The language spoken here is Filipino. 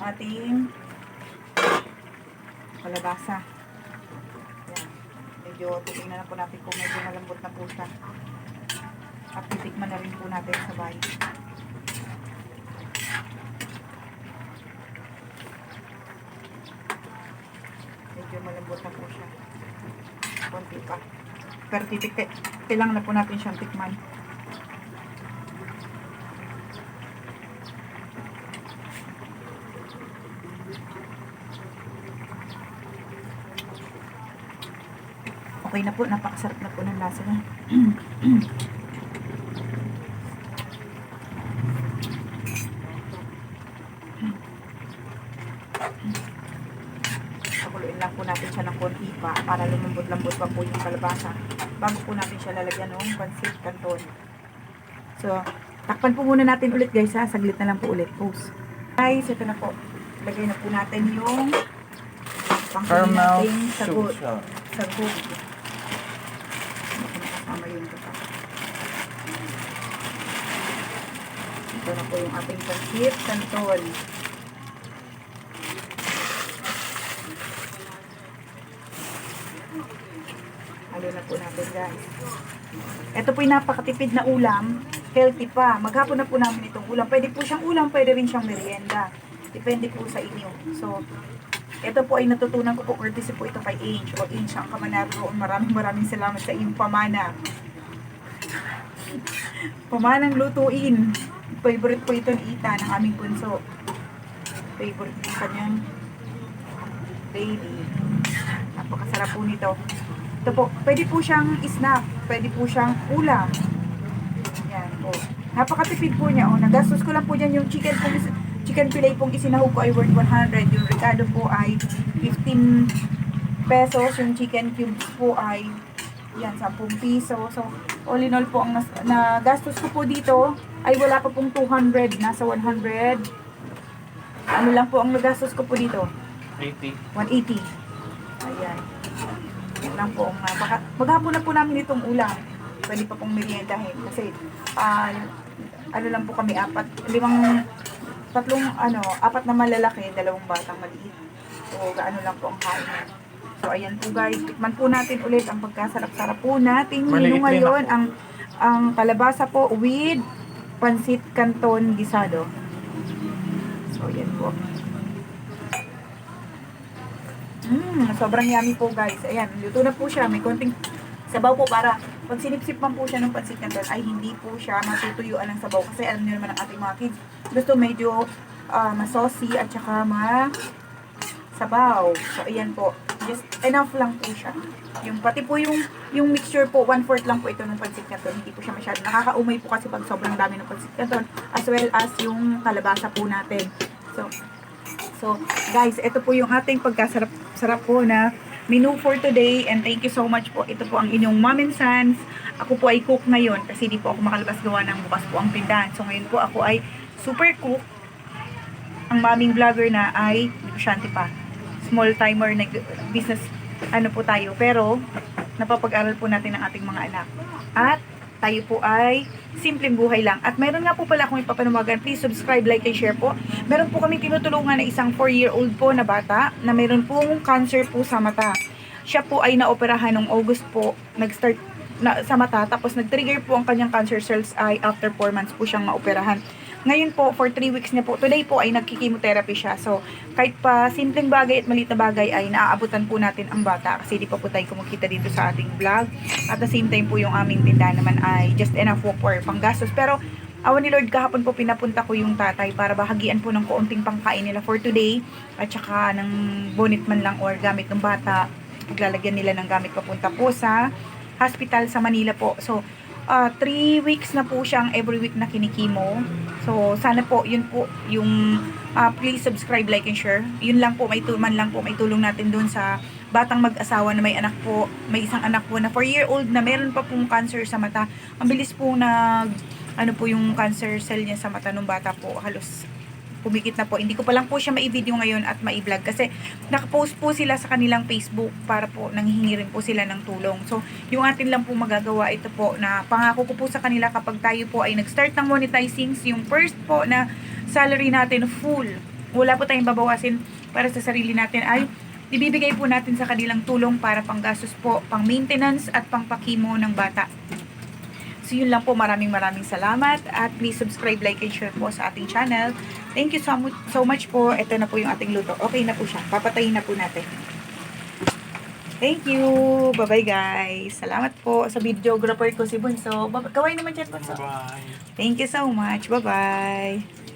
ating kalabasa. Yan. Medyo titignan na po natin kung medyo malambot na po siya. At titikman na rin po natin sabay. Medyo malambot na po siya. Konti pa. Pero titik kailangan na po natin siyang tikman. Okay na po, napakasarap na po ng lasa niya. Pakuluin lang po natin siya ng konti pa para lumambot-lambot pa po yung kalabasa bago po natin siya lalagyan ng pancit canton. So, takpan po muna natin ulit guys ha. Saglit na lang po ulit. Pause. Guys, ito na po. Lagay na po natin yung Caramel natin sagot. Sagot. Kasama yun ito pa. Ito na po yung ating pancit canton. Halo na po natin guys. Ito po yung napakatipid na ulam. Healthy pa. Maghapon na po namin itong ulam. Pwede po siyang ulam, pwede rin siyang merienda. Depende po sa inyo. So, ito po ay natutunan ko po courtesy po ito kay Ange o Ange ang kamanaro. Maraming maraming salamat sa iyong pamana. Pamanang lutuin. Favorite po ito ni Ita ng aming punso. Favorite po kanyang daily. Napakasarap po nito. Ito po, pwede po siyang snack, pwede po siyang ulam. Yan po. Napakatipid po niya. Oh, nagastos ko lang po dyan yung chicken is- chicken fillet pong isinahog ko ay worth 100. Yung Ricardo po ay 15 pesos. Yung chicken cubes po ay yan, 10 piso. So, all in all po, ang nagastos ko po dito ay wala pa pong 200. Nasa 100. Ano lang po ang nagastos ko po dito? 80. 180. Ayan. Yan lang po. Nga. Baka, maghapon na po namin itong ulam. Pwede pa pong meriendahin. Kasi, ah, ano lang po kami, apat, limang, tatlong, ano, apat na malalaki, dalawang batang maliit. So, gaano lang po ang kain. So, ayan po guys. Tikman po natin ulit ang pagkasarap-sarap po nating menu Maliit ngayon. ako. Ang, ang kalabasa po with pansit canton gisado. So, ayan po. Mm, sobrang yummy po guys. Ayan, luto na po siya. May konting sabaw po para pag sinipsip man po siya ng pansit canton ay hindi po siya matutuyuan ng sabaw. Kasi alam niyo naman ang ating mga kids, gusto medyo uh, masaucy at saka ma sabaw. So, ayan po. Just enough lang po siya. Yung pati po yung yung mixture po, one-fourth lang po ito ng pansit canton. Hindi po siya masyado. Nakakaumay po kasi pag sobrang dami ng pansit canton. As well as yung kalabasa po natin. So, So, guys, ito po yung ating pagkasarap sarap po na menu for today and thank you so much po. Ito po ang inyong Mom and Sons. Ako po ay cook ngayon kasi di po ako makalabas gawa ng bukas po ang tindahan. So, ngayon po ako ay super cook. Ang maming vlogger na ay negosyante pa. Small timer na business ano po tayo. Pero, napapag-aral po natin ang ating mga anak. At, tayo po ay simpleng buhay lang. At meron nga po pala akong ipapanawagan. Please subscribe, like, and share po. Meron po kami tinutulungan na isang 4-year-old po na bata na meron pong cancer po sa mata. Siya po ay naoperahan noong August po. Nag-start na, sa mata. Tapos nag-trigger po ang kanyang cancer cells ay after 4 months po siyang maoperahan. Ngayon po, for 3 weeks niya po, today po ay nagkikimotherapy siya. So, kahit pa simpleng bagay at maliit na bagay ay naaabutan po natin ang bata kasi di pa po tayo kumikita dito sa ating vlog. At the same time po yung aming tindahan naman ay just enough po for panggastos. Pero, awan ni Lord kahapon po pinapunta ko yung tatay para bahagian po ng kaunting pangkain nila for today at saka ng bonnet man lang or gamit ng bata. Paglalagyan nila ng gamit papunta po sa hospital sa Manila po. So, uh, three weeks na po siyang every week na kinikimo. So, sana po, yun po, yung uh, please subscribe, like, and share. Yun lang po, may tulman lang po, may tulong natin doon sa batang mag-asawa na may anak po, may isang anak po na 4-year-old na meron pa pong cancer sa mata. Ang bilis po nag, ano po yung cancer cell niya sa mata ng bata po, halos pumikit na po. Hindi ko pa lang po siya mai-video ngayon at mai-vlog kasi nakapost po sila sa kanilang Facebook para po nanghihingi rin po sila ng tulong. So, yung atin lang po magagawa ito po na pangako ko po sa kanila kapag tayo po ay nag-start ng monetizing yung first po na salary natin full wala po tayong babawasin para sa sarili natin ay ibibigay po natin sa kanilang tulong para panggastos po, pang maintenance at pang pakimo ng bata. So yun lang po, maraming maraming salamat at please subscribe, like, and share po sa ating channel. Thank you so much, so much po. Ito na po yung ating luto. Okay na po siya. Papatayin na po natin. Thank you. Bye-bye guys. Salamat po sa videographer ko si Bunso. Kaway naman dyan, Bunso. Bye. Thank you so much. Bye-bye.